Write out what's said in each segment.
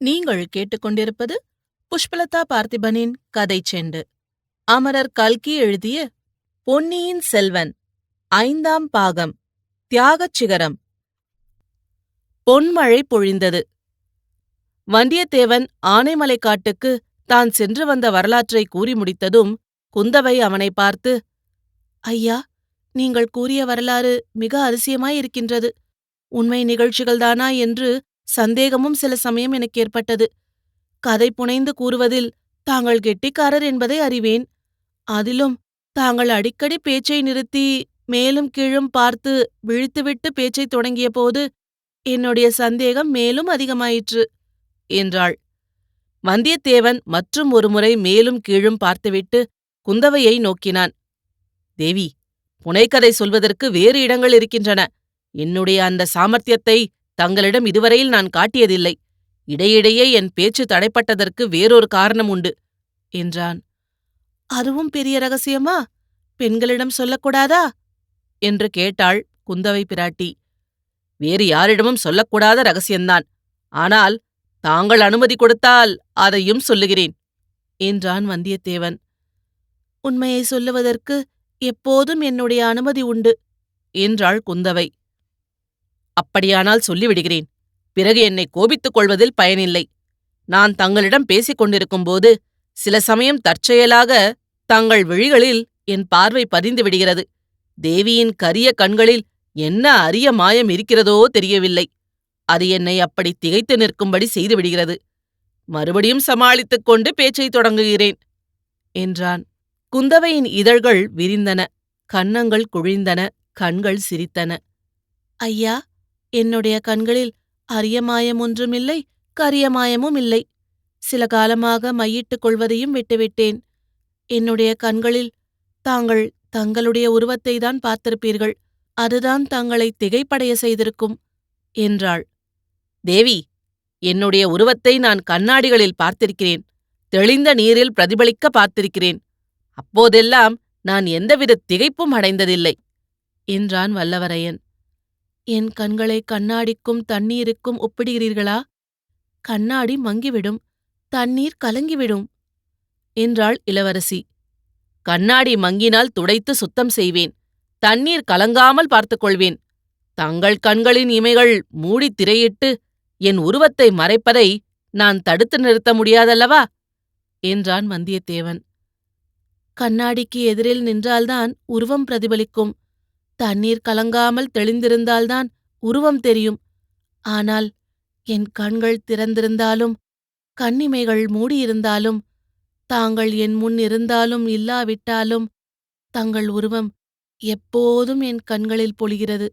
நீங்கள் கேட்டுக்கொண்டிருப்பது புஷ்பலதா பார்த்திபனின் கதை செண்டு. அமரர் கல்கி எழுதிய பொன்னியின் செல்வன் ஐந்தாம் பாகம் தியாகச் சிகரம். பொன்மழை பொழிந்தது. வந்தியத்தேவன் ஆனைமலை காட்டுக்கு தான் சென்று வந்த வரலாற்றை கூறி முடித்ததும் குந்தவை அவனை பார்த்து ஐயா நீங்கள் கூறிய வரலாறு மிக அதிசயமாயிருக்கின்றது. உண்மை நிகழ்ச்சிகள்தானா என்று சந்தேகமும் சில சமயம் எனக்கு ஏற்பட்டது. கதை புனைந்து கூறுவதில் தாங்கள் கெட்டிக்காரர் என்பதை அறிவேன். அதிலும் தாங்கள் அடிக்கடி பேச்சை நிறுத்தி மேலும் கீழும் பார்த்து விழித்துவிட்டு பேச்சைத் தொடங்கிய போது என்னுடைய சந்தேகம் மேலும் அதிகமாயிற்று என்றாள். வந்தியத்தேவன் மற்றும் ஒருமுறை மேலும் கீழும் பார்த்துவிட்டு குந்தவையை நோக்கினான். தேவி புனைக்கதை சொல்வதற்கு வேறு இடங்கள் இருக்கின்றன. என்னுடைய அந்த சாமர்த்தியத்தை தங்களிடம் இதுவரையில் நான் காட்டியதில்லை. இடையிடையே என் பேச்சு தடைப்பட்டதற்கு வேறொரு காரணம் உண்டு என்றான். அதுவும் பெரிய ரகசியமா? பெண்களிடம் சொல்லக்கூடாதா? என்று கேட்டாள் குந்தவை பிராட்டி. வேறு யாரிடமும் சொல்லக்கூடாத ரகசியம்தான். ஆனால் தாங்கள் அனுமதி கொடுத்தால் அதையும் சொல்லுகிறேன் என்றான் வந்தியத்தேவன். உண்மையை சொல்லுவதற்கு எப்போதும் என்னுடைய அனுமதி உண்டு என்றாள் குந்தவை. அப்படியானால் சொல்லிவிடுகிறேன். பிறகு என்னை கோபித்துக் கொள்வதில் பயனில்லை. நான் தங்களிடம் பேசிக் கொண்டிருக்கும்போது சில சமயம் தற்செயலாக தங்கள் விழிகளில் என் பார்வை பதிந்து விடுகிறது. தேவியின் கரிய கண்களில் என்ன அரிய மாயம் இருக்கிறதோ தெரியவில்லை. அது என்னை அப்படி திகைத்து நிற்கும்படி செய்துவிடுகிறது மறுபடியும் சமாளித்துக் கொண்டு பேச்சைத் தொடங்குகிறேன் என்றான். குந்தவையின் இதழ்கள் விரிந்தன கன்னங்கள் குழிந்தன கண்கள் சிரித்தன. ஐயா என்னுடைய கண்களில் அரியமாயம் ஒன்றுமில்லை கரியமாயமும் இல்லை. சில காலமாக மையிட்டுக் கொள்வதையும் விட்டுவிட்டேன். என்னுடைய கண்களில் தாங்கள் தங்களுடைய உருவத்தை தான் பார்த்திருப்பீர்கள். அதுதான் தங்களை திகைப்படைய செய்திருக்கும் என்றாள். தேவி என்னுடைய உருவத்தை நான் கண்ணாடிகளில் பார்த்திருக்கிறேன். தெளிந்த நீரில் பிரதிபலிக்க பார்த்திருக்கிறேன். அப்போதெல்லாம் நான் எந்தவித திகைப்பும் அடைந்ததில்லை என்றான் வல்லவரையன். என் கண்களை கண்ணாடிக்கும் தண்ணீருக்கும் ஒப்பிடுகிறீர்களா? கண்ணாடி மங்கிவிடும் தண்ணீர் கலங்கிவிடும் என்றாள் இளவரசி. கண்ணாடி மங்கினால் துடைத்து சுத்தம் செய்வேன் தண்ணீர் கலங்காமல் பார்த்துக் கொள்வேன் தங்கள் கண்களின் இமைகள் மூடித் திரையிட்டு என் உருவத்தை மறைப்பதை நான் தடுத்து நிறுத்த முடியாதல்லவா? என்றான் வந்தியத்தேவன். கண்ணாடிக்கு எதிரில் நின்றால்தான் உருவம் பிரதிபலிக்கும் தண்ணீர் கலங்காமல் தெளிந்திருந்தால்தான் உருவம் தெரியும். ஆனால் என் கண்கள் திறந்திருந்தாலும் கண்ணிமைகள் மூடியிருந்தாலும் தாங்கள் என் முன் இருந்தாலும் இல்லாவிட்டாலும் தங்கள் உருவம் எப்போதும் என் கண்களில் பொழிகிறது.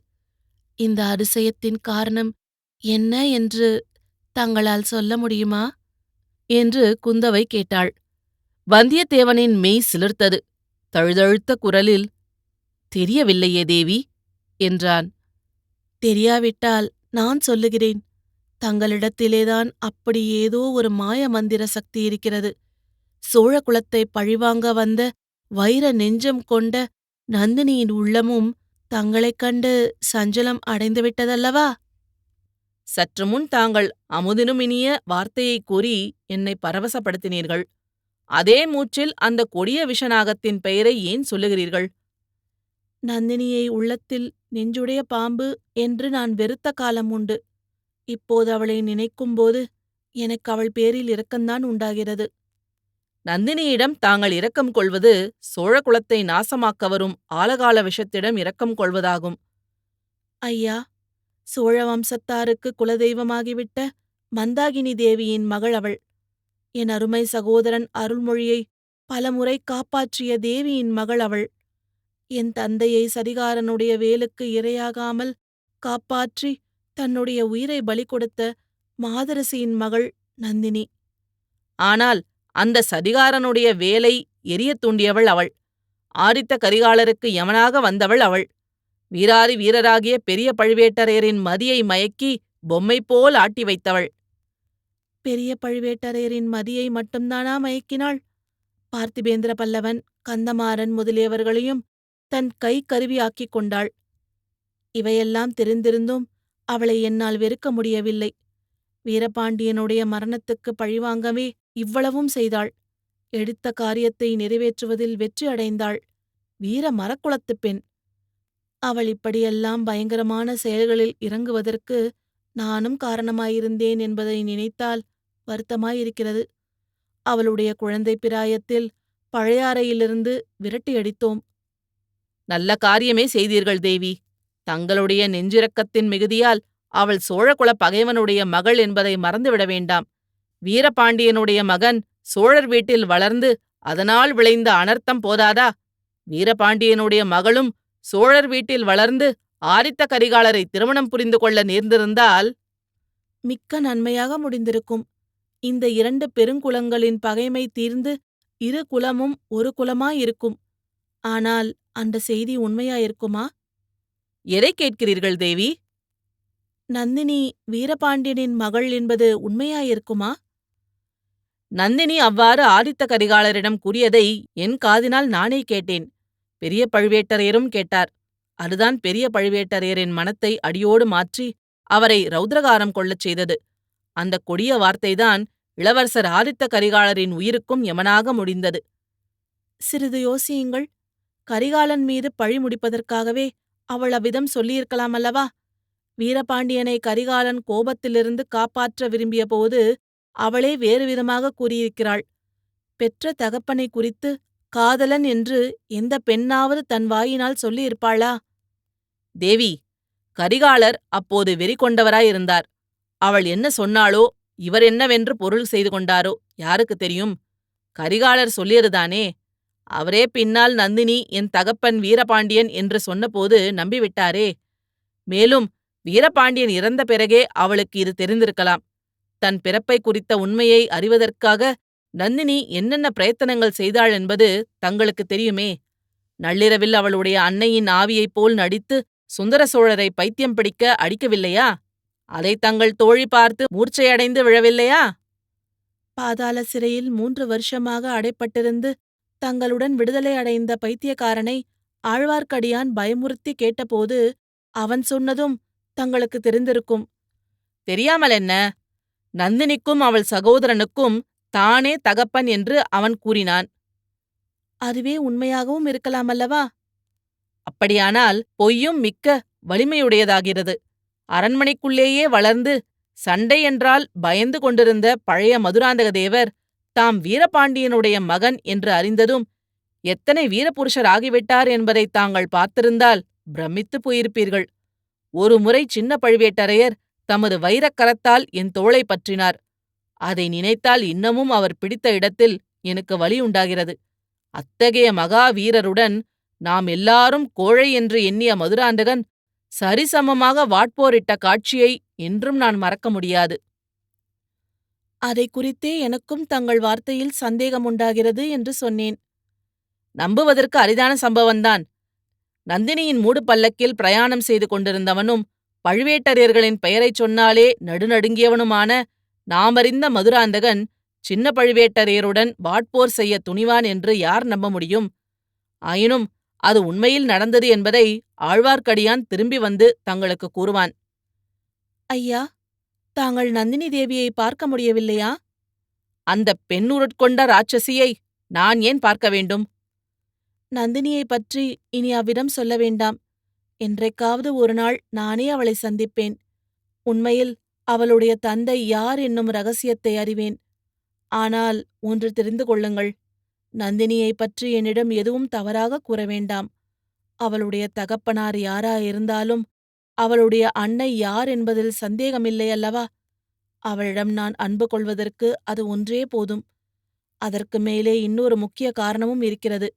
இந்த அதிசயத்தின் காரணம் என்ன என்று தங்களால் சொல்ல முடியுமா? என்று குந்தவை கேட்டாள். வந்தியத்தேவனின் மெய் சிலிர்த்தது. தழுதழுத்த குரலில் தெரியவில்லையே தேவி என்றான். தெரியாவிட்டால் நான் சொல்லுகிறேன். தங்களிடத்திலேதான் அப்படி ஏதோ ஒரு மாய மந்திர சக்தி இருக்கிறது. சோழ குலத்தை பழிவாங்க வந்த வைர நெஞ்சம் கொண்ட நந்தினியின் உள்ளமும் தங்களைக் கண்டு சஞ்சலம் அடைந்துவிட்டதல்லவா சற்று முன் தாங்கள் அமுதினும் இனிய வார்த்தையைக் கூறி என்னை பரவசப்படுத்தினீர்கள். அதே மூச்சில் அந்த கொடிய விஷநாகத்தின் பெயரை ஏன் சொல்லுகிறீர்கள்? நந்தினியை உள்ளத்தில் நெஞ்சுடைய பாம்பு என்று நான் வெறுத்த காலம் உண்டு. இப்போது அவளை நினைக்கும்போது எனக்கு அவள் பேரில் இரக்கம்தான் உண்டாகிறது. நந்தினியிடம் தாங்கள் இரக்கம் கொள்வது சோழ குலத்தை நாசமாக்க வரும் ஆலகால விஷத்திடம் இரக்கம் கொள்வதாகும். ஐயா சோழ வம்சத்தாருக்கு குலதெய்வமாகிவிட்ட மந்தாகினி தேவியின் மகள் அவள். என் அருமை சகோதரன் அருள்மொழியை பலமுறை காப்பாற்றிய தேவியின் மகள் அவள். என் தந்தையை சதிகாரனுடைய வேலுக்கு இரையாகாமல் காப்பாற்றி தன்னுடைய உயிரை பலி கொடுத்த மாதரசியின் மகள் நந்தினி. ஆனால் அந்த சதிகாரனுடைய வேலை எரியத் தூண்டியவள் அவள். ஆரித்த கரிகாலருக்கு யமனாக வந்தவள் அவள். வீராரி வீரராகிய பெரிய பழுவேட்டரையரின் மதியை மயக்கி பொம்மை போல் ஆட்டி வைத்தவள். பெரிய பழுவேட்டரையரின் மதியை மட்டும்தானா மயக்கினாள்? பார்த்திபேந்திர பல்லவன் கந்தமாறன் முதலியவர்களையும் தன் கை கருவியாக்கிக் கொண்டாள். இவையெல்லாம் தெரிந்திருந்தும் அவளை என்னால் வெறுக்க முடியவில்லை. வீரபாண்டியனுடைய மரணத்துக்கு பழிவாங்கவே இவ்வளவும் செய்தாள். எடுத்த காரியத்தை நிறைவேற்றுவதில் வெற்றி அடைந்தாள். வீர மரக்குலத்துப் பெண். அவள் இப்படியெல்லாம் பயங்கரமான செயல்களில் இறங்குவதற்கு நானும் காரணமாயிருந்தேன் என்பதை நினைத்தால் வருத்தமாயிருக்கிறது. அவளுடைய குழந்தை பிராயத்தில் பழையாறையிலிருந்து விரட்டியடித்தோம் நல்ல காரியமே செய்தீர்கள் தேவி. தங்களுடைய நெஞ்சிரக்கத்தின் மிகுதியால் அவள் சோழகுல பகைவனுடைய மகள் என்பதை மறந்துவிட வேண்டாம். வீரபாண்டியனுடைய மகன் சோழர் வீட்டில் வளர்ந்து அதனால் விளைந்த அனர்த்தம் போதாதா? வீரபாண்டியனுடைய மகளும் சோழர் வீட்டில் வளர்ந்து ஆரித்த கரிகாலரை திருமணம் புரிந்து கொள்ள நேர்ந்திருந்தால்? மிக்க நன்மையாக முடிந்திருக்கும். இந்த இரண்டு பெருங்குலங்களின் பகைமை தீர்ந்து இரு குலமும் ஒரு குலமாயிருக்கும். ஆனால் அந்த செய்தி உண்மையாயிருக்குமா எதை கேட்கிறீர்கள் தேவி? நந்தினி வீரபாண்டியனின் மகள் என்பது உண்மையாயிருக்குமா நந்தினி அவ்வாறு ஆதித்த கரிகாலரிடம் கூறியதை என் காதினால் நானே கேட்டேன். பெரிய பழுவேட்டரையரும் கேட்டார். அதுதான் பெரிய பழுவேட்டரையரின் மனத்தை அடியோடு மாற்றி அவரை ரௌத்ரகாரம் கொள்ளச் செய்தது. அந்த கொடிய வார்த்தைதான் இளவரசர் ஆதித்த கரிகாலரின் உயிருக்கும் யமனாக முடிந்தது. சிறிது யோசியுங்கள். கரிகாலன் மீது பழி முடிப்பதற்காகவே அவள் அவ்விதம் சொல்லியிருக்கலாம் அல்லவா வீரபாண்டியனை கரிகாலன் கோபத்திலிருந்து காப்பாற்ற விரும்பியபோது அவளே வேறு விதமாக கூறியிருக்கிறாள். பெற்ற தகப்பனை குறித்து காதலன் என்று எந்த பெண்ணாவது தன் வாயினால் சொல்லியிருப்பாளா? தேவி கரிகாலர் அப்போது வெறி கொண்டவராயிருந்தார். அவள் என்ன சொன்னாளோ இவர் என்னவென்று பொருள் செய்து கொண்டாரோ யாருக்கு தெரியும்? கரிகாலர் சொல்லியதுதானே? அவரே பின்னால் நந்தினி என் தகப்பன் வீரபாண்டியன் என்று சொன்னபோது நம்பிவிட்டாரே. மேலும் வீரபாண்டியன் இறந்த பிறகே அவளுக்கு இது தெரிந்திருக்கலாம். தன் பிறப்பை குறித்த உண்மையை அறிவதற்காக நந்தினி என்னென்ன பிரயத்தனங்கள் செய்தாள் என்பது தங்களுக்கு தெரியுமே. நள்ளிரவில் அவளுடைய அன்னையின் ஆவியைப் போல் நடித்து சுந்தர சோழரை பைத்தியம் பிடிக்க அடிக்கவில்லையா? அதை தங்கள் தோழி பார்த்து மூர்ச்சையடைந்து விழவில்லையா? பாதாள சிறையில் மூன்று வருஷமாக அடைப்பட்டிருந்து தங்களுடன் விடுதலை அடைந்த பைத்தியக்காரனை ஆழ்வார்க்கடியான் பயமுறுத்தி கேட்டபோது அவன் சொன்னதும் தங்களுக்கு தெரிந்திருக்கும். தெரியாமல் என்ன? நந்தினிக்கும் அவள் சகோதரனுக்கும் தானே தகப்பன் என்று அவன் கூறினான். அதுவே உண்மையாகவும் இருக்கலாம் அல்லவா? அப்படியானால் பொய்யும் மிக்க வலிமையுடையதாகிறது. அரண்மனைக்குள்ளேயே வளர்ந்து சண்டை என்றால் பயந்து கொண்டிருந்த பழைய மதுராந்தக தேவர் தாம் வீரபாண்டியனுடைய மகன் என்று அறிந்ததும் எத்தனை வீரபுருஷர் ஆகிவிட்டார் என்பதை தாங்கள் பார்த்திருந்தால் பிரமித்துப் போயிருப்பீர்கள். ஒருமுறை சின்ன பழுவேட்டரையர் தமது வைரக்கரத்தால் என் தோளை பற்றினார். அதை நினைத்தால் இன்னமும் அவர் பிடித்த இடத்தில் எனக்கு வலி உண்டாகிறது. அத்தகைய மகாவீரருடன் நாம் எல்லாரும் கோழை என்று எண்ணிய மதுராந்தகன் சரிசமமாக வாட்போரிட்ட காட்சியை என்றும் நான் மறக்க முடியாது. அதை குறித்தே எனக்கும் தங்கள் வார்த்தையில் சந்தேகம் உண்டாகிறது என்று சொன்னேன். நம்புவதற்கு அரிதான சம்பவம்தான். நந்தினியின் மூடு பல்லக்கில் பிரயாணம் செய்து கொண்டிருந்தவனும் பழுவேட்டரையர்களின் பெயரைச் சொன்னாலே நடுநடுங்கியவனுமான நாமறிந்த மதுராந்தகன் சின்ன பழுவேட்டரையருடன் வாட்போர் செய்ய துணிவான் என்று யார் நம்ப முடியும்? ஆயினும் அது உண்மையில் நடந்தது என்பதை ஆழ்வார்க்கடியான் திரும்பி வந்து தங்களுக்கு கூறுவான். ஐயா தாங்கள் நந்தினி தேவியை பார்க்க முடியவில்லையா? அந்த பெண்ணுருட்கொண்ட ராட்சசியை நான் ஏன் பார்க்க வேண்டும்? நந்தினியைப் பற்றி இனி அவ்விடம் சொல்ல வேண்டாம். என்றைக்காவது ஒருநாள் நானே அவளை சந்திப்பேன். உண்மையில் அவளுடைய தந்தை யார் என்னும் ரகசியத்தை அறிவேன். ஆனால் ஒன்று தெரிந்து கொள்ளுங்கள். நந்தினியை பற்றி என்னிடம் எதுவும் தவறாக கூற வேண்டாம். அவளுடைய தகப்பனார் யாராயிருந்தாலும் அவளுடைய அன்னை யார் என்பதில் சந்தேகமில்லை அல்லவா? அவளிடம் நான் அன்பு கொள்வதற்கு அது ஒன்றே போதும். அதற்கு மேலே இன்னொரு முக்கிய காரணமும் இருக்கிறது.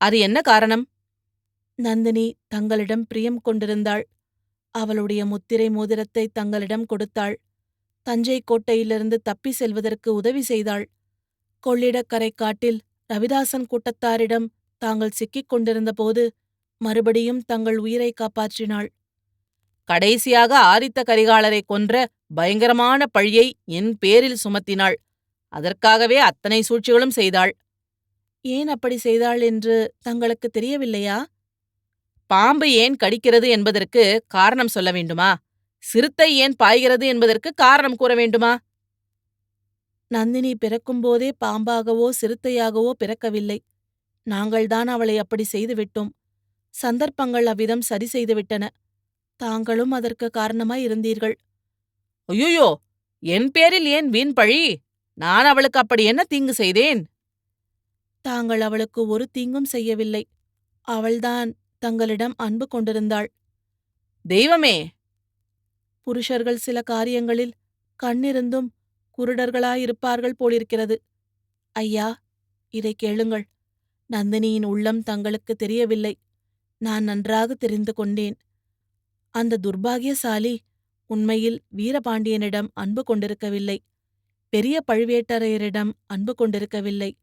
அது என்ன காரணம்? நந்தினி தங்களிடம் பிரியம் கொண்டிருந்தாள். அவளுடைய முத்திரை மோதிரத்தை தங்களிடம் கொடுத்தாள். தஞ்சை கோட்டையிலிருந்து தப்பி செல்வதற்கு உதவி செய்தாள். கொள்ளிடக்கரை காட்டில் ரவிதாசன் கூட்டத்தாரிடம் தாங்கள் சிக்கிக் கொண்டிருந்தபோது மறுபடியும் தங்கள் உயிரை காப்பாற்றினாள். கடைசியாக ஆதித்த கரிகாலரை கொன்ற பயங்கரமான பழியை என் பேரில் சுமத்தினாள். அதற்காகவே அத்தனை சூழ்ச்சிகளும் செய்தாள். ஏன் அப்படி செய்தாள் என்று தங்களுக்கு தெரியவில்லையா? பாம்பு ஏன் கடிக்கிறது என்பதற்கு காரணம் சொல்ல வேண்டுமா? சிறுத்தை ஏன் பாய்கிறது என்பதற்கு காரணம் கூற வேண்டுமா? நந்தினி பிறக்கும்போதே பாம்பாகவோ சிறுத்தையாகவோ பிறக்கவில்லை. நாங்கள்தான் அவளை அப்படி செய்துவிட்டோம். சந்தர்ப்பங்கள் அவ்விதம் சரி செய்துவிட்டன. தாங்களும் அதற்கு காரணமாய் இருந்தீர்கள். ஐயோயோ! என் பேரில் ஏன் வீண் பழி? நான் அவளுக்கு அப்படி என்ன தீங்கு செய்தேன்? தாங்கள் அவளுக்கு ஒரு தீங்கும் செய்யவில்லை. அவள்தான் தங்களிடம் அன்பு கொண்டிருந்தாள். தெய்வமே! புருஷர்கள் சில காரியங்களில் கண்ணிருந்தும் குருடர்களாயிருப்பார்கள் போலிருக்கிறது. ஐயா இதை கேளுங்கள். நந்தினியின் உள்ளம் தங்களுக்கு தெரியவில்லை. நான் நன்றாக தெரிந்து கொண்டேன். அந்த துர்பாகியசாலி உண்மையில் வீரபாண்டியனிடம் அன்பு கொண்டிருக்கவில்லை. பெரிய பழுவேட்டரையரிடம் அன்பு கொண்டிருக்கவில்லை.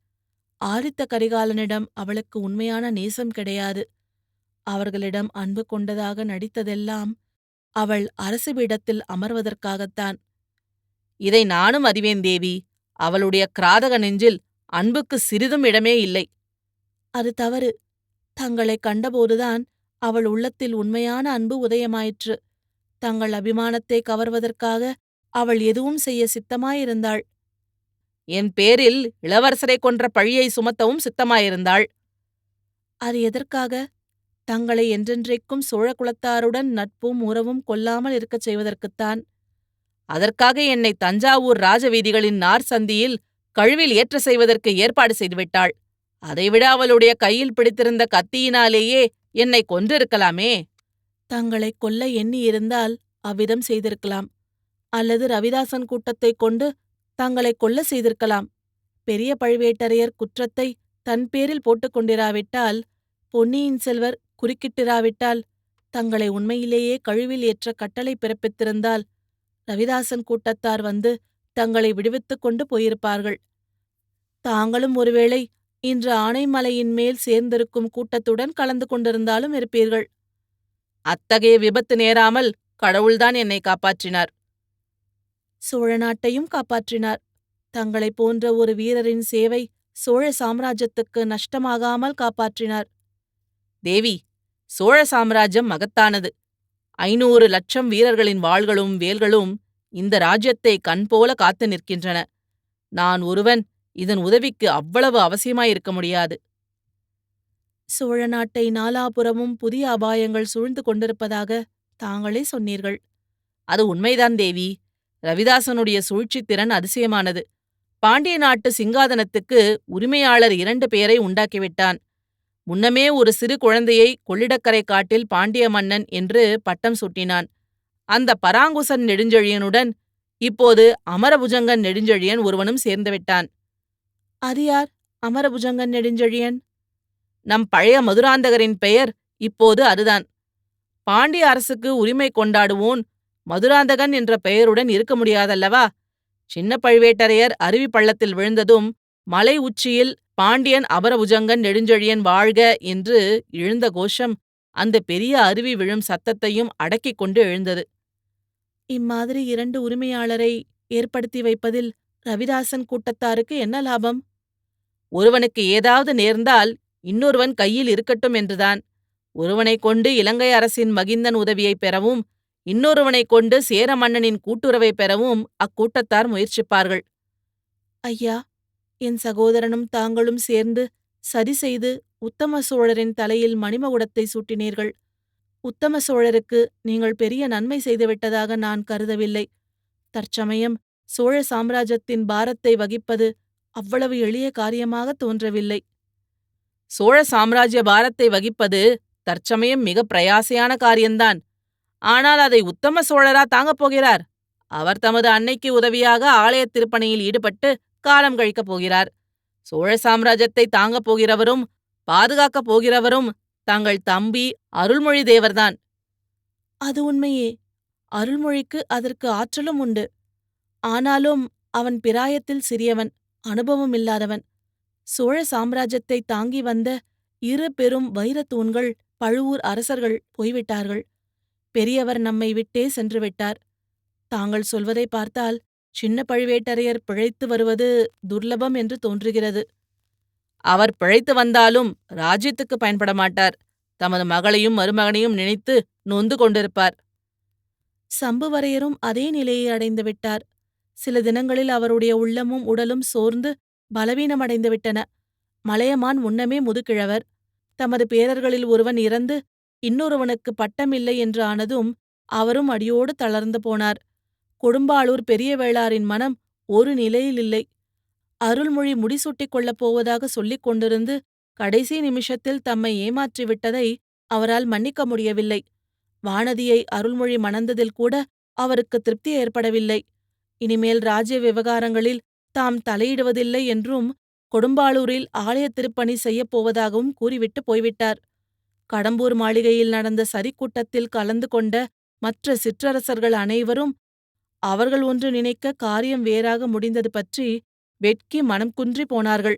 ஆதித்த கரிகாலனிடம் அவளுக்கு உண்மையான நேசம் கிடையாது. அவர்களிடம் அன்பு கொண்டதாக நடித்ததெல்லாம் அவள் அரசு பீடத்தில் அமர்வதற்காகத்தான். இதை நானும் அறிவேன் தேவி. அவளுடைய கிராதக நெஞ்சில் அன்புக்கு சிறிதும் இடமே இல்லை. அது தவறு. தங்களை கண்டபோதுதான் அவள் உள்ளத்தில் உண்மையான அன்பு உதயமாயிற்று. தங்கள் அபிமானத்தை கவர்வதற்காக அவள் எதுவும் செய்ய சித்தமாயிருந்தாள். என் பேரில் இளவரசரை கொன்ற பழியை சுமத்தவும் சித்தமாயிருந்தாள். அது எதற்காக? தங்களை என்றென்றைக்கும் சோழ குலத்தாருடன் நட்பும் உறவும் கொல்லாமல் இருக்கச் செய்வதற்குத்தான். அதற்காக என்னை தஞ்சாவூர் ராஜவீதிகளின் நார் சந்தியில் கழுவில் ஏற்ற செய்வதற்கு ஏற்பாடு செய்துவிட்டாள். அதைவிட அவளுடைய கையில் பிடித்திருந்த கத்தியினாலேயே என்னை கொன்றிருக்கலாமே? தங்களை கொல்ல எண்ணியிருந்தால் அவ்விதம் செய்திருக்கலாம். அல்லது ரவிதாசன் கூட்டத்தைக் கொண்டு தங்களை கொல்ல செய்திருக்கலாம். பெரிய பழுவேட்டரையர் குற்றத்தை தன் பேரில் போட்டுக் கொண்டிராவிட்டால் பொன்னியின் செல்வர் குறுக்கிட்டிராவிட்டால் தங்களை உண்மையிலேயே கழுவில் ஏற்ற கட்டளை பிறப்பித்திருந்தால் ரவிதாசன் கூட்டத்தார் வந்து தங்களை விடுவித்துக் கொண்டு போயிருப்பார்கள். தாங்களும் ஒருவேளை இன்று ஆனைமலையின் மேல் சேர்ந்திருக்கும் கூட்டத்துடன் கலந்து கொண்டிருந்தாலும் இருப்பீர்கள். அத்தகைய விபத்து நேராமல் கடவுள்தான் என்னை காப்பாற்றினார். சோழ நாட்டையும் காப்பாற்றினார். தங்களைப் போன்ற ஒரு வீரரின் சேவை சோழ சாம்ராஜ்யத்துக்கு நஷ்டமாகாமல் காப்பாற்றினார். தேவி சோழ சாம்ராஜ்யம் மகத்தானது. ஐநூறு லட்சம் வீரர்களின் வாள்களும் வேல்களும் இந்த ராஜ்யத்தை கண்போல காத்து நிற்கின்றன. நான் ஒருவன் இதன் உதவிக்கு அவ்வளவு அவசியமாயிருக்க முடியாது. சோழ நாட்டை நாலாபுறமும் புதிய அபாயங்கள் சூழ்ந்து கொண்டிருப்பதாக தாங்களே சொன்னீர்கள். அது உண்மைதான் தேவி. ரவிதாசனுடைய சூழ்ச்சித் திறன் அதிசயமானது. பாண்டிய நாட்டு சிங்காதனத்துக்கு உரிமையாளர் இரண்டு பேரை உண்டாக்கிவிட்டான். முன்னமே ஒரு சிறு குழந்தையை கொள்ளிடக்கரை காட்டில் பாண்டிய மன்னன் என்று பட்டம் சூட்டினான். அந்த பராங்குசன் நெடுஞ்செழியனுடன் இப்போது அமரபுஜங்கன் நெடுஞ்செழியன் ஒருவனும் சேர்ந்துவிட்டான் அது யார்? அமரபுஜங்கன் நெடுஞ்செழியன். நம் பழைய மதுராந்தகரின் பெயர் இப்போது அதுதான். பாண்டிய அரசுக்கு உரிமை கொண்டாடுவோன் மதுராந்தகன் என்ற பெயருடன் இருக்க முடியாதல்லவா? சின்ன பழுவேட்டரையர் அருவி பள்ளத்தில் விழுந்ததும் மலை உச்சியில் பாண்டியன் அபரபுஜங்கன் நெடுஞ்செழியன் வாழ்க என்று எழுந்த கோஷம் அந்த பெரிய அருவி விழும் சத்தத்தையும் அடக்கிக் கொண்டு எழுந்தது. இம்மாதிரி இரண்டு உரிமையாளரை ஏற்படுத்தி வைப்பதில் ரவிதாசன் கூட்டத்தாருக்கு என்ன லாபம்? ஒருவனுக்கு ஏதாவது நேர்ந்தால் இன்னொருவன் கையில் இருக்கட்டும் என்றுதான். ஒருவனைக் கொண்டு இலங்கை அரசின் மகிந்தன் உதவியைப் பெறவும் இன்னொருவனைக் கொண்டு சேர மன்னனின் கூட்டுறவை பெறவும் அக்கூட்டத்தார் முயற்சிப்பார்கள். ஐயா என் சகோதரனும் தாங்களும் சேர்ந்து சதி செய்து உத்தம சோழரின் தலையில் மணிமகுடத்தை சூட்டினீர்கள். உத்தம சோழருக்கு நீங்கள் பெரிய நன்மை செய்துவிட்டதாக நான் கருதவில்லை. தற்சமயம் சோழ சாம்ராஜ்யத்தின் பாரத்தை வகிப்பது அவ்வளவு எளிய காரியமாக தோன்றவில்லை. சோழ சாம்ராஜ்ய பாரத்தை வகிப்பது தற்சமயம் மிக பிரயாசையான காரியம்தான் ஆனால் அதை உத்தம சோழரா தாங்கப் போகிறார். அவர் தமது அன்னைக்கு உதவியாக ஆலய திருப்பணியில் ஈடுபட்டு காலம் கழிக்கப் போகிறார். சோழ சாம்ராஜ்யத்தை தாங்கப் போகிறவரும் பாதுகாக்கப் போகிறவரும் தங்கள் தம்பி அருள்மொழி தேவர்தான். அது உண்மையே. அருள்மொழிக்கு அதற்கு ஆற்றலும் உண்டு. ஆனாலும் அவன் பிராயத்தில் சிறியவன் அனுபவம் இல்லாதவன். சோழ சாம்ராஜ்யத்தை தாங்கி வந்த இரு பெரும் வைரத் தூண்கள் பழுவூர் அரசர்கள் போய்விட்டார்கள். பெரியவர் நம்மை விட்டே சென்று விட்டார். தாங்கள் சொல்வதை பார்த்தால் சின்ன பழுவேட்டரையர் பிழைத்து வருவது துர்லபம் என்று தோன்றுகிறது. அவர் பிழைத்து வந்தாலும் ராஜ்யத்துக்கு பயன்பட மாட்டார். தமது மகளையும் மருமகனையும் நினைத்து நொந்து கொண்டிருப்பார். சம்புவரையரும் அதே நிலையை அடைந்து விட்டார். சில தினங்களில் அவருடைய உள்ளமும் உடலும் சோர்ந்து பலவீனமடைந்து விட்டன மலையமான் முன்னமே முதுகிழவர். தமது பேரர்களில் ஒருவன் இறந்து இன்னொருவனுக்கு பட்டமில்லை என்று ஆனதும் அவரும் அடியோடு தளர்ந்து போனார். கொடும்பாளூர் பெரிய வேளாரின் மனம் ஒரு நிலையில் இல்லை. அருள்மொழி முடிசூட்டிக் கொள்ளப் போவதாக சொல்லிக் கொண்டிருந்து கடைசி நிமிஷத்தில் தம்மை ஏமாற்றிவிட்டதை அவரால் மன்னிக்க முடியவில்லை. வானதியை அருள்மொழி மணந்ததில் கூட அவருக்கு திருப்தி ஏற்படவில்லை. இனிமேல் ராஜ்ய விவகாரங்களில் தாம் தலையிடுவதில்லை என்றும் கொடும்பாளூரில் ஆலய திருப்பணி செய்யப் போவதாகவும் கூறிவிட்டு போய்விட்டார். கடம்பூர் மாளிகையில் நடந்த சரிக்கூட்டத்தில் கலந்து கொண்ட மற்ற சிற்றரசர்கள் அனைவரும் அவர்கள் ஒன்று நினைக்க காரியம் வேறாக முடிந்தது பற்றி வெட்கி மனம் குன்றி போனார்கள்.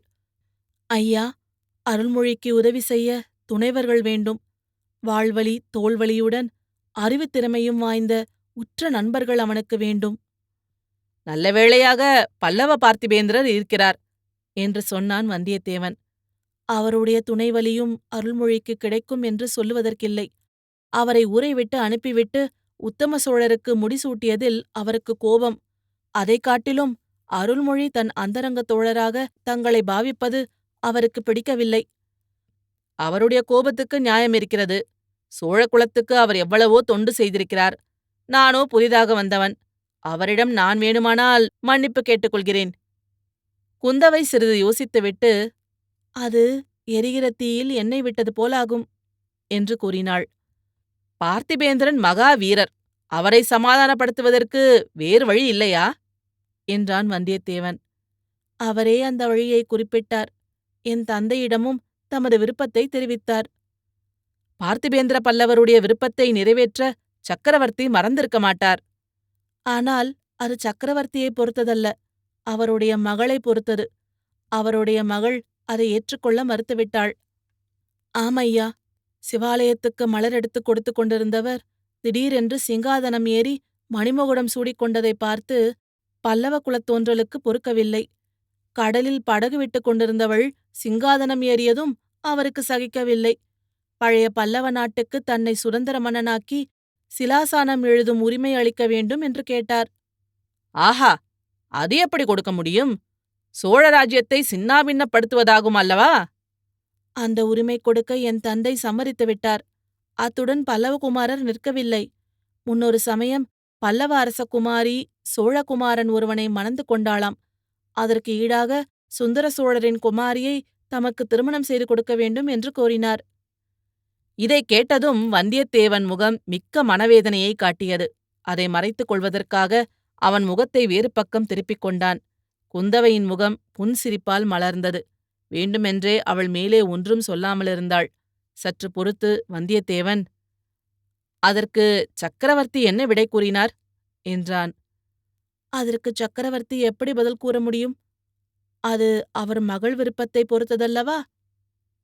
ஐயா அருள்மொழிக்கு உதவி செய்ய துணைவர்கள் வேண்டும். வாழ்வழி தோல்வழியுடன் அறிவுத் திறமையும் வாய்ந்த உற்ற நண்பர்கள் அவனுக்கு வேண்டும். நல்ல வேளையாக பல்லவ பார்த்திபேந்திரர் இருக்கிறார் என்று சொன்னான் வந்தியத்தேவன். அவருடைய துணைவலியும் அருள்மொழிக்கு கிடைக்கும் என்று சொல்லுவதற்கில்லை. அவரை ஊரை விட்டு அனுப்பிவிட்டு உத்தம சோழருக்கு முடிசூட்டியதில் அவருக்கு கோபம். அதைக் காட்டிலும் அருள்மொழி தன் அந்தரங்க தோழராக தங்களை பாவிப்பது அவருக்கு பிடிக்கவில்லை. அவருடைய கோபத்துக்கு நியாயம் இருக்கிறது. சோழ குலத்துக்கு அவர் எவ்வளவோ தொண்டு செய்திருக்கிறார். நானோ புதிதாக வந்தவன். அவரிடம் நான் வேணுமானால் மன்னிப்பு கேட்டுக்கொள்கிறேன். குந்தவை சிறிது யோசித்துவிட்டு அது எரிகிற தீயில் எண்ணெய் விட்டது போலாகும் என்று கூறினாள். பார்த்திபேந்திரன் மகா வீரர் அவரை சமாதானப்படுத்துவதற்கு வேறு வழி இல்லையா? என்றான் வந்தியத்தேவன். அவரே அந்த வழியை குறிப்பிட்டார். என் தந்தையிடமும் தமது விருப்பத்தை தெரிவித்தார். பார்த்திபேந்திர பல்லவருடைய விருப்பத்தை நிறைவேற்ற சக்கரவர்த்தி மறந்திருக்க மாட்டார். ஆனால் அது சக்கரவர்த்தியை பொறுத்ததல்ல. அவருடைய மகளை பொறுத்தது. அவருடைய மகள் அதை ஏற்றுக்கொள்ள மறுத்துவிட்டாள். ஆமையா சிவாலயத்துக்கு மலர் எடுத்துக் கொடுத்து கொண்டிருந்தவர் திடீரென்று சிங்காதனம் ஏறி மணிமகுடம் சூடிக்கொண்டதை பார்த்து பல்லவ குலத்தோன்றலுக்கு பொறுக்கவில்லை. கடலில் படகு விட்டுக் கொண்டிருந்தவள் சிங்காதனம் ஏறியதும் அவருக்கு சகிக்கவில்லை. பழைய பல்லவ நாட்டுக்கு தன்னை சுதந்திர மன்னனாக்கி சிலாசானம் எழுதும் உரிமை அளிக்க வேண்டும் என்று கேட்டார். ஆஹா! அது எப்படி கொடுக்க முடியும்? சோழ ராஜ்யத்தை சின்னாபின்னப்படுத்துவதாகும் அல்லவா? அந்த உரிமை கொடுக்க என் தந்தை சம்மதித்து விட்டார். அத்துடன் பல்லவகுமாரர் நிற்கவில்லை. முன்னொரு சமயம் பல்லவ அரசகுமாரி சோழகுமாரன் ஒருவனை மணந்து கொண்டாளாம். அதற்கு ஈடாக சுந்தர சோழரின் குமாரியை தமக்கு திருமணம் செய்து கொடுக்க வேண்டும் என்று கோரினார். இதைக் கேட்டதும் வந்தியத்தேவன் முகம் மிக்க மனவேதனையை காட்டியது. அதை மறைத்துக் கொள்வதற்காக அவன் முகத்தை வேறு பக்கம் திருப்பிக் கொண்டான். குந்தவையின் முகம் புன்சிரிப்பால் மலர்ந்தது. வேண்டுமென்றே அவள் மேலே ஒன்றும் சொல்லாமலிருந்தாள். சற்று பொறுத்து வந்தியத்தேவன் அதற்கு சக்கரவர்த்தி என்ன விடை கூறினார்? என்றான். அதற்கு சக்கரவர்த்தி எப்படி பதில் கூற முடியும்? அது அவர் மகள் விருப்பத்தை பொறுத்ததல்லவா?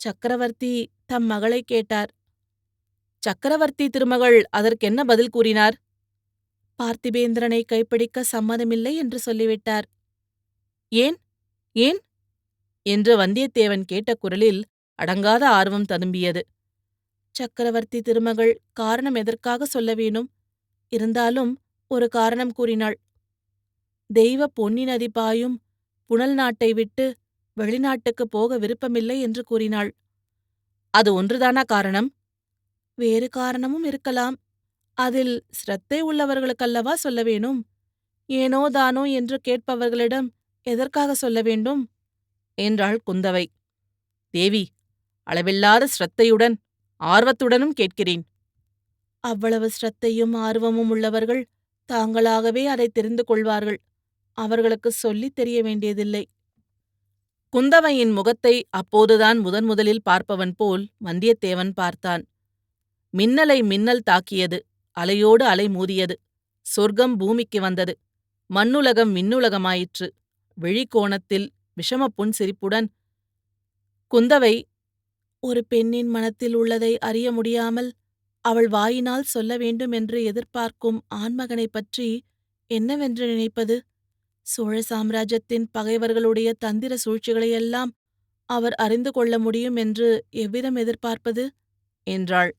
சக்கரவர்த்தி தம் மகளை கேட்டார். சக்கரவர்த்தி திருமகள் அதற்கென்ன பதில் கூறினார்? பார்த்திபேந்திரனை கைப்பிடிக்க சம்மதமில்லை என்று சொல்லிவிட்டார். ஏன்? ஏன்? என்று வந்தியத்தேவன் கேட்ட குரலில் அடங்காத ஆர்வம் ததும்பியது. சக்கரவர்த்தி திருமகள் காரணம் எதற்காக சொல்ல வேணும்? இருந்தாலும் ஒரு காரணம் கூறினாள். தெய்வ பொன்னி நதி பாயும் புனல் நாட்டை விட்டு வெளிநாட்டுக்கு போக விருப்பமில்லை என்று கூறினாள். அது ஒன்றுதானா காரணம்? வேறு காரணமும் இருக்கலாம். அதில் ஸ்ரத்தை உள்ளவர்களுக்கல்லவா சொல்ல வேணும்? ஏனோ தானோ என்று கேட்பவர்களிடம் எதற்காக சொல்ல வேண்டும்? என்றாள் குந்தவை. தேவி அளவில்லாத ஸ்ரத்தையுடன் ஆர்வத்துடனும் கேட்கிறேன். அவ்வளவு ஸ்ரத்தையும் ஆர்வமும் உள்ளவர்கள் தாங்களாகவே அதை தெரிந்து கொள்வார்கள். அவர்களுக்கு சொல்லித் தெரிய வேண்டியதில்லை. குந்தவையின் முகத்தை அப்போதுதான் முதன் முதலில் பார்ப்பவன் போல் வந்தியத்தேவன் பார்த்தான். மின்னலை மின்னல் தாக்கியது அலையோடு அலை மூதியது சொர்க்கம் பூமிக்கு வந்தது மண்ணுலகம் விண்ணுலகமாயிற்று விழிக்கோணத்தில் விஷமப்புன் சிரிப்புடன் குந்தவை ஒரு பெண்ணின் மனத்தில் உள்ளதை அறிய முடியாமல் அவள் வாயினால் சொல்ல வேண்டுமென்று எதிர்பார்க்கும் ஆண்மகனைப் பற்றி என்னவென்று நினைப்பது? சோழ சாம்ராஜ்யத்தின் பகைவர்களுடைய தந்திர சூழ்ச்சிகளையெல்லாம் அவர் அறிந்து கொள்ள முடியும் என்று எவ்விதம் எதிர்பார்ப்பது? என்றாள்.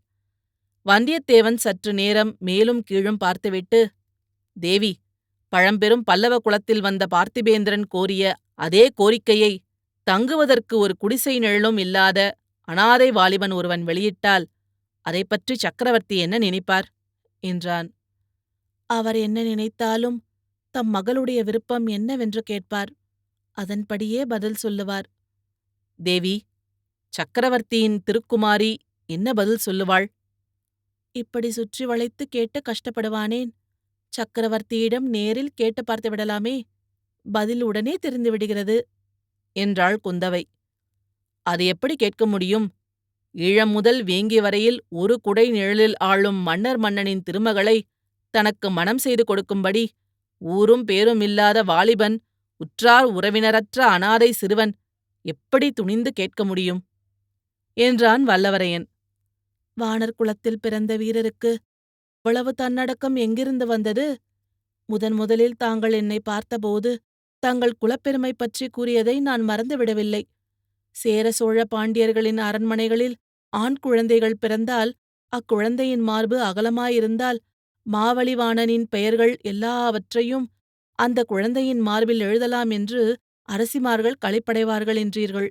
வந்தியத்தேவன் சற்று நேரம் மேலும் கீழும் பார்த்துவிட்டு தேவி பழம்பெரும் பல்லவ குலத்தில் வந்த பார்த்திபேந்திரன் கோரிய அதே கோரிக்கையை தங்குவதற்கு ஒரு குடிசை நிழலும் இல்லாத அனாதை வாலிபன் ஒருவன் வெளியிட்டால் அதைப் பற்றி சக்கரவர்த்தி என்ன நினைப்பார்? என்றான். அவர் என்ன நினைத்தாலும் தம் மகளுடைய விருப்பம் என்னவென்று கேட்பார். அதன்படியே பதில் சொல்லுவார். தேவி சக்கரவர்த்தியின் திருக்குமாரி என்ன பதில் சொல்லுவாள்? இப்படி சுற்றி வளைத்து கேட்டு கஷ்டப்படுவானேன் சக்கரவர்த்தியிடம் நேரில் கேட்டு பார்த்து விடலாமே. பதில் உடனே தெரிந்து விடுகிறது என்றாள் குந்தவை. அது எப்படி கேட்க முடியும்? ஈழம் முதல் வேங்கி வரையில் ஒரு குடை நிழலில் ஆளும் மன்னர் மன்னனின் திருமகளை தனக்கு மனம் செய்து கொடுக்கும்படி ஊரும் பேரும் இல்லாத வாலிபன் உற்றார் உறவினரற்ற அனாதை சிறுவன் எப்படி துணிந்து கேட்க முடியும்? என்றான் வல்லவரையன். வானர் குலத்தில் பிறந்த வீரருக்கு அவ்வளவு தன்னடக்கம் எங்கிருந்து வந்தது? முதன் முதலில் தாங்கள் என்னை பார்த்தபோது தங்கள் குலப்பெருமை பற்றி கூறியதை நான் மறந்துவிடவில்லை. சேர சோழ பாண்டியர்களின் அரண்மனைகளில் ஆண் குழந்தைகள் பிறந்தால் அக்குழந்தையின் மார்பு அகலமாயிருந்தால் மாவழிவாணனின் பெயர்கள் எல்லாவற்றையும் அந்த குழந்தையின் மார்பில் எழுதலாம் என்று அரசிமார்கள் களிப்படைவார்கள் என்றீர்கள்.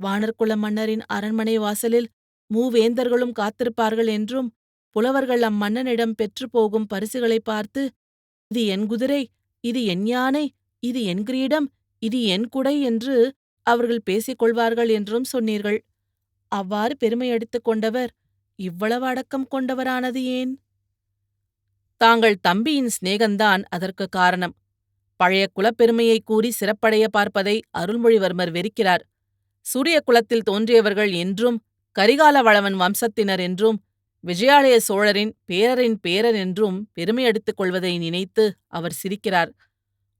வானர்குல மன்னரின் அரண்மனை வாசலில் மூவேந்தர்களும் காத்திருப்பார்கள் என்றும் புலவர்கள் அம்மன்னனிடம் பெற்று போகும் பரிசுகளைப் பார்த்து இது என் குதிரை இது என் யானை இது என் கிரீடம் இது என் குடை என்று அவர்கள் பேசிக் கொள்வார்கள் என்றும் சொன்னீர்கள். அவ்வாறு பெருமையடித்துக் கொண்டவர் இவ்வளவு அடக்கம் கொண்டவரானது ஏன்? தாங்கள் தம்பியின் சிநேகந்தான் அதற்கு காரணம். பழைய குலப்பெருமையை கூறி சிறப்படைய பார்ப்பதை அருள்மொழிவர்மர் வெறுக்கிறார். சூரிய குலத்தில் தோன்றியவர்கள் என்றும் கரிகால வளவன் வம்சத்தினர் என்றும் விஜயாலய சோழரின் பேரரின் பேரர் என்றும் பெருமையடித்துக் கொள்வதை நினைத்து அவர் சிரிக்கிறார்.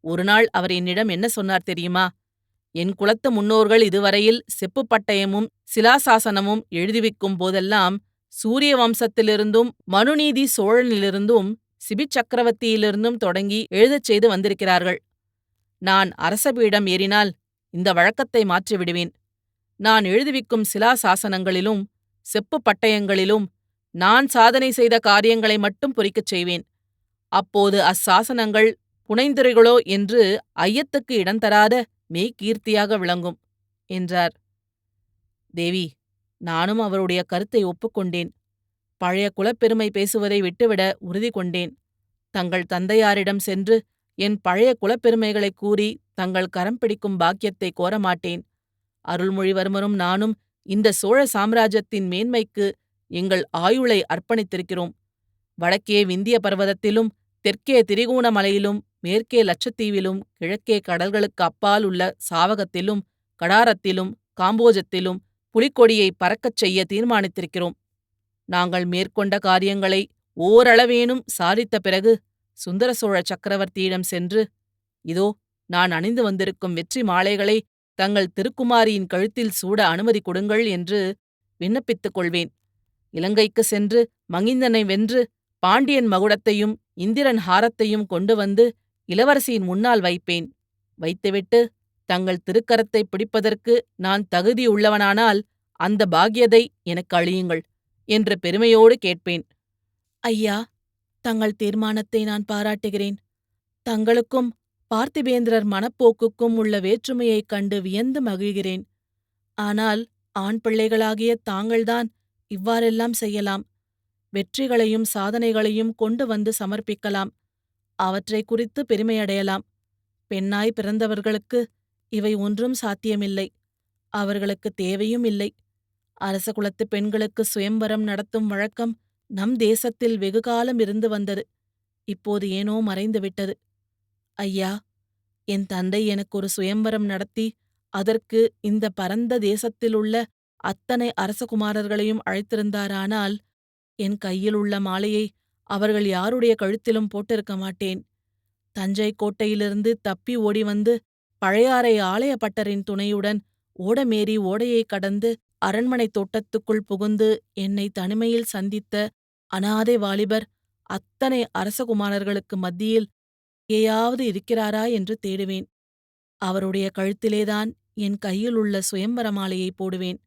ஒருநாள் அவர் என்னிடம் என்ன சொன்னார் தெரியுமா? என் குலத்து முன்னோர்கள் இதுவரையில் செப்புப் பட்டயமும் சிலாசாசனமும் எழுதிவிக்கும் போதெல்லாம் சூரிய வம்சத்திலிருந்தும் மனுநீதி சோழனிலிருந்தும் சிபி சக்கரவர்த்தியிலிருந்தும் தொடங்கி எழுதச் செய்து வந்திருக்கிறார்கள். நான் அரசபீடம் ஏறினால் இந்த வழக்கத்தை மாற்றிவிடுவேன். நான் எழுதுவிக்கும் சிலாசாசனங்களிலும் செப்புப் பட்டயங்களிலும் நான் சாதனை செய்த காரியங்களை மட்டும் பொறிக்கச் செய்வேன். அப்போது அச்சாசனங்கள் புனைந்துரைகளோ என்று ஐயத்துக்கு இடந்தராத மெய்கீர்த்தியாக விளங்கும் என்றார். தேவி நானும் அவருடைய கருத்தை ஒப்புக்கொண்டேன். பழைய குலப்பெருமை பேசுவதை விட்டுவிட உறுதி கொண்டேன். தங்கள் தந்தையாரிடம் சென்று என் பழைய குலப்பெருமைகளைக் கூறி தங்கள் கரம் பிடிக்கும் பாக்கியத்தை கோரமாட்டேன். அருள்மொழிவர்மரும் நானும் இந்த சோழ சாம்ராஜ்யத்தின் மேன்மைக்கு எங்கள் ஆயுளை அர்ப்பணித்திருக்கிறோம். வடக்கே விந்திய பர்வதத்திலும் தெற்கே திரிகோணமலையிலும் மேற்கே லட்சத்தீவிலும் கிழக்கே கடல்களுக்கு அப்பால் உள்ள சாவகத்திலும் கடாரத்திலும் காம்போஜத்திலும் புலிக்கொடியை பறக்கச் செய்ய தீர்மானித்திருக்கிறோம். நாங்கள் மேற்கொண்ட காரியங்களை ஓரளவேனும் சாதித்த பிறகு சுந்தர சோழ சக்கரவர்த்தியிடம் சென்று இதோ நான் அணிந்து வந்திருக்கும் வெற்றி மாலைகளை தங்கள் திருக்குமாரியின் கழுத்தில் சூட அனுமதி கொடுங்கள் என்று விண்ணப்பித்துக் கொள்வேன். இலங்கைக்கு சென்று மகிந்தனை வென்று பாண்டியன் மகுடத்தையும் இந்திரன் ஹாரத்தையும் கொண்டு வந்து இளவரசியின் முன்னால் வைப்பேன். வைத்துவிட்டு தங்கள் திருக்கரத்தை பிடிப்பதற்கு நான் தகுதியுள்ளவனானால் அந்த பாக்கியதை எனக்கு அழியுங்கள் என்று பெருமையோடு கேட்பேன். ஐயா தங்கள் தீர்மானத்தை நான் பாராட்டுகிறேன். தங்களுக்கும் பார்த்திபேந்திரர் மனப்போக்குக்கும் உள்ள வேற்றுமையைக் கண்டு வியந்து மகிழ்கிறேன். ஆனால் ஆண் பிள்ளைகளாகிய தாங்கள்தான் இவ்வாறெல்லாம் செய்யலாம். வெற்றிகளையும் சாதனைகளையும் கொண்டு வந்து சமர்ப்பிக்கலாம். அவற்றை குறித்து பெருமையடையலாம். பெண்ணாய் பிறந்தவர்களுக்கு இவை ஒன்றும் சாத்தியமில்லை. அவர்களுக்கு தேவையும் இல்லை. அரச குலத்து பெண்களுக்கு சுயம்பரம் நடத்தும் வழக்கம் நம் தேசத்தில் வெகுகாலம் இருந்து வந்தது. இப்போது ஏனோ மறைந்துவிட்டது ஐயா என் தந்தை எனக்கு ஒரு சுயம்பரம் நடத்தி அதற்கு இந்த பரந்த தேசத்திலுள்ள அத்தனை அரசகுமாரர்களையும் அழைத்திருந்தாரானால் என் கையில் உள்ள மாலையை அவர்கள் யாருடைய கழுத்திலும் போட்டிருக்க மாட்டேன். தஞ்சை கோட்டையிலிருந்து தப்பி ஓடி வந்து பழையாறை ஆலயப்பட்டரின் துணையுடன் ஓடமேறி ஓடையைக் கடந்து அரண்மனை தோட்டத்துக்குள் புகுந்து என்னை தனிமையில் சந்தித்த அனாதை வாலிபர் அத்தனை அரசகுமாரர்களுக்கு மத்தியில் ஏயாவது இருக்கிறாரா என்று தேடுவேன். அவருடைய கழுத்திலேதான் என் கையில் உள்ள சுயம்பர மாலையை போடுவேன்.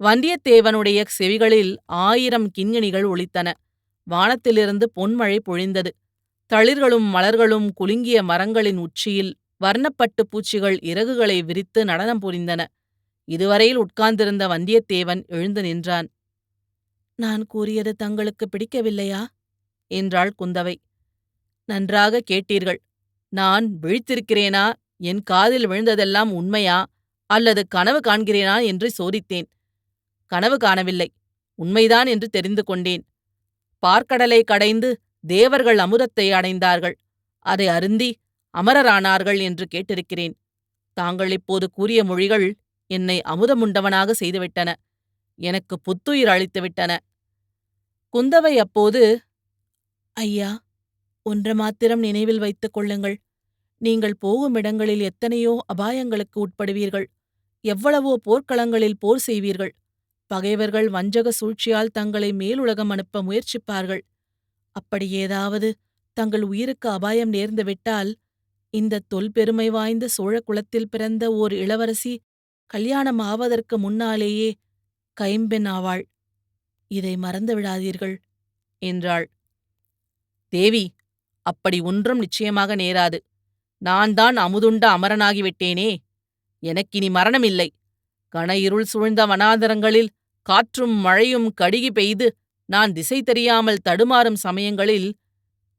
வந்தியத்தேவனுடைய செவிகளில் ஆயிரம் கிண்ணிகள் ஒலித்தன. வானத்திலிருந்து பொன்மழை பொழிந்தது. தளிர்களும் மலர்களும் குலுங்கிய மரங்களின் உச்சியில் வர்ணப்பட்டு பூச்சிகள் இறகுகளை விரித்து நடனம் புரிந்தன. இதுவரையில் உட்கார்ந்திருந்த வந்தியத்தேவன் எழுந்து நின்றான். நான் கூறியது தங்களுக்கு பிடிக்கவில்லையா? என்றாள் குந்தவை. நன்றாக கேட்டீர்கள். நான் விழித்திருக்கிறேனா? என் காதில் விழுந்ததெல்லாம் உண்மையா? அல்லது கனவு காண்கிறேனா? என்று சோதித்தேன். கனவு காணவில்லை. உண்மைதான் என்று தெரிந்து கொண்டேன். பார்க்கடலை கடைந்து தேவர்கள் அமுதத்தை அடைந்தார்கள். அதை அருந்தி அமரரானார்கள் என்று கேட்டிருக்கிறேன். தாங்கள் இப்போது கூறிய மொழிகள் என்னை அமுதமுண்டவனாக செய்துவிட்டன. எனக்கு புத்துயிர் அளித்துவிட்டன. குந்தவை அப்போது ஐயா ஒன்று மாத்திரம் நினைவில் வைத்துக் கொள்ளுங்கள். நீங்கள் போகும் இடங்களில் எத்தனையோ அபாயங்களுக்கு உட்படுவீர்கள். எவ்வளவோ போர்க்களங்களில் போர் செய்வீர்கள். பகைவர்கள் வஞ்சக சூழ்ச்சியால் தங்களை மேலுலகம் அனுப்ப முயற்சிப்பார்கள். அப்படி ஏதாவது தங்கள் உயிருக்கு அபாயம் நேர்ந்துவிட்டால் இந்த தொல்பெருமை வாய்ந்த சோழ குலத்தில் பிறந்த ஓர் இளவரசி கல்யாணம் ஆவதற்கு முன்னாலேயே கைம்பெண் ஆவாள். இதை மறந்து விடாதீர்கள் என்றாள். தேவி அப்படி ஒன்றும் நிச்சயமாக நேராது. நான் தான் அமுதுண்ட அமரனாகிவிட்டேனே எனக்கினி மரணமில்லை. கன இருள் சூழ்ந்த வனாந்தரங்களில் காற்றும் மழையும் கடுகி பெய்து நான் திசை தெரியாமல் தடுமாறும் சமயங்களில்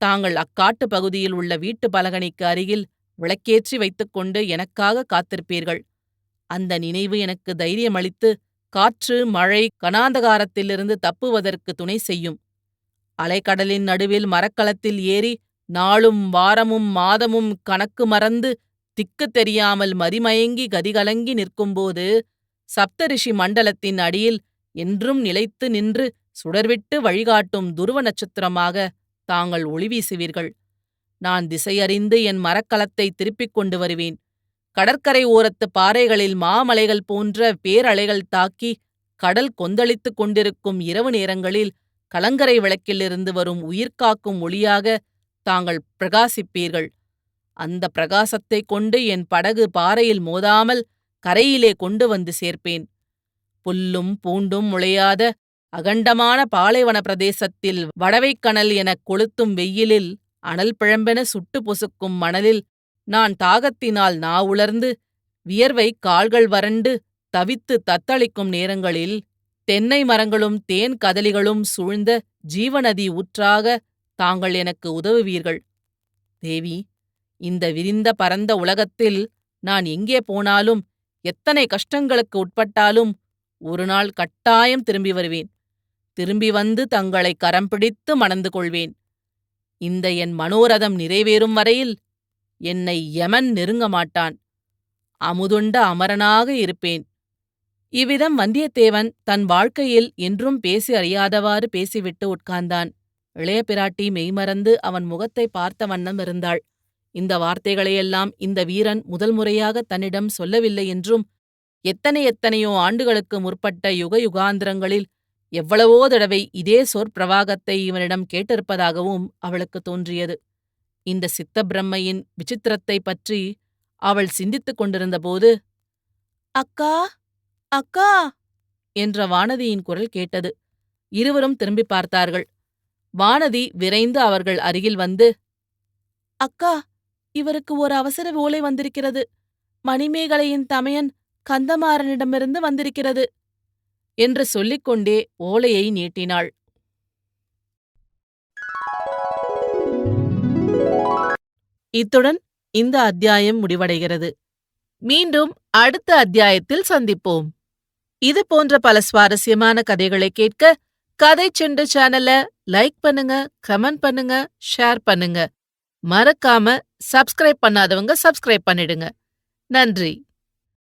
தாங்கள் அக்காட்டு பகுதியில் உள்ள வீட்டு பலகணிக்கு அருகில் விளக்கேற்றி வைத்துக்கொண்டு எனக்காக காத்திருப்பீர்கள். அந்த நினைவு எனக்கு தைரியமளித்து காற்று மழை கனாந்தகாரத்திலிருந்து தப்புவதற்கு துணை செய்யும். அலைக்கடலின் நடுவில் மரக்கலத்தில் ஏறி நாளும் வாரமும் மாதமும் கணக்கு மறந்து திக்கு தெரியாமல் மதிமயங்கி கதிகலங்கி நிற்கும்போது சப்தரிஷி மண்டலத்தின் அடியில் என்றும் நிலைத்து நின்று சுடர்விட்டு வழிகாட்டும் துருவ நட்சத்திரமாக தாங்கள் ஒளி வீசுவீர்கள் நான் திசையறிந்து என் மரக்கலத்தை திருப்பிக் கொண்டு வருவேன். கடற்கரை ஓரத்து பாறைகளில் மாமலைகள் போன்ற பேரலைகள் தாக்கி கடல் கொந்தளித்துக் கொண்டிருக்கும் இரவு நேரங்களில் கலங்கரை விளக்கிலிருந்து வரும் உயிர்காக்கும் ஒளியாக தாங்கள் பிரகாசிப்பீர்கள். அந்த பிரகாசத்தைக் கொண்டு என் படகு பாறையில் மோதாமல் கரையிலே கொண்டு வந்து சேர்ப்பேன். புல்லும் பூண்டும் முளையாத அகண்டமான பாலைவன பிரதேசத்தில் வடவைக்கணல் எனக் கொளுத்தும் வெயிலில் அனல் பிழம்பென சுட்டு பொசுக்கும் மணலில் நான் தாகத்தினால் நா உலர்ந்து வியர்வை கால்கள் வறண்டு தவித்து தத்தளிக்கும் நேரங்களில் தென்னை மரங்களும் தேன் கதலிகளும் சூழ்ந்த ஜீவநதி ஊற்றாக தாங்கள் எனக்கு உதவுவீர்கள். தேவி இந்த விரிந்த பரந்த உலகத்தில் நான் எங்கே போனாலும் எத்தனை கஷ்டங்களுக்கு உட்பட்டாலும் ஒரு நாள் கட்டாயம் திரும்பி வருவேன். திரும்பி வந்து தங்களை கரம் பிடித்து மணந்து கொள்வேன். இந்த என் மனோரதம் நிறைவேறும் வரையில் என்னை யமன் நெருங்க மாட்டான். அமுதுண்ட அமரனாக இருப்பேன். இவ்விதம் வந்தியத்தேவன் தன் வாழ்க்கையில் என்றும் பேசி அறியாதவாறு பேசிவிட்டு உட்கார்ந்தான். இளைய பிராட்டி மெய்மறந்து அவன் முகத்தை பார்த்த வண்ணம் இருந்தாள். இந்த வார்த்தைகளையெல்லாம் இந்த வீரன் முதல் முறையாக தன்னிடம் சொல்லவில்லை என்றும் எத்தனை எத்தனையோ ஆண்டுகளுக்கு முற்பட்ட யுக யுகாந்திரங்களில் எவ்வளவோ தடவை இதே சொற்பிரவாகத்தை இவனிடம் கேட்டிருப்பதாகவும் அவளுக்கு தோன்றியது. இந்த சித்த பிரம்மையின் விசித்திரத்தை பற்றி அவள் சிந்தித்துக் கொண்டிருந்தபோது அக்கா அக்கா என்ற வானதியின் குரல் கேட்டது. இருவரும் திரும்பி பார்த்தார்கள். வானதி விரைந்து அவர்கள் அருகில் வந்து அக்கா இவருக்கு ஒரு அவசர ஓலை வந்திருக்கிறது. மணிமேகலையின் தமையன் கந்தமாறனிடமிருந்து வந்திருக்கிறது என்று சொல்லிக்கொண்டே ஓலையை நீட்டினாள். இத்துடன் இந்த அத்தியாயம் முடிவடைகிறது. மீண்டும் அடுத்த அத்தியாயத்தில் சந்திப்போம். இது போன்ற பல சுவாரஸ்யமான கதைகளை கேட்க கதை செண்டு சேனல லைக் பண்ணுங்க கமெண்ட் பண்ணுங்க ஷேர் பண்ணுங்க. மறக்காம சப்ஸ்கிரைப் பண்ணாதவங்க சப்ஸ்கிரைப் பண்ணிடுங்க. நன்றி.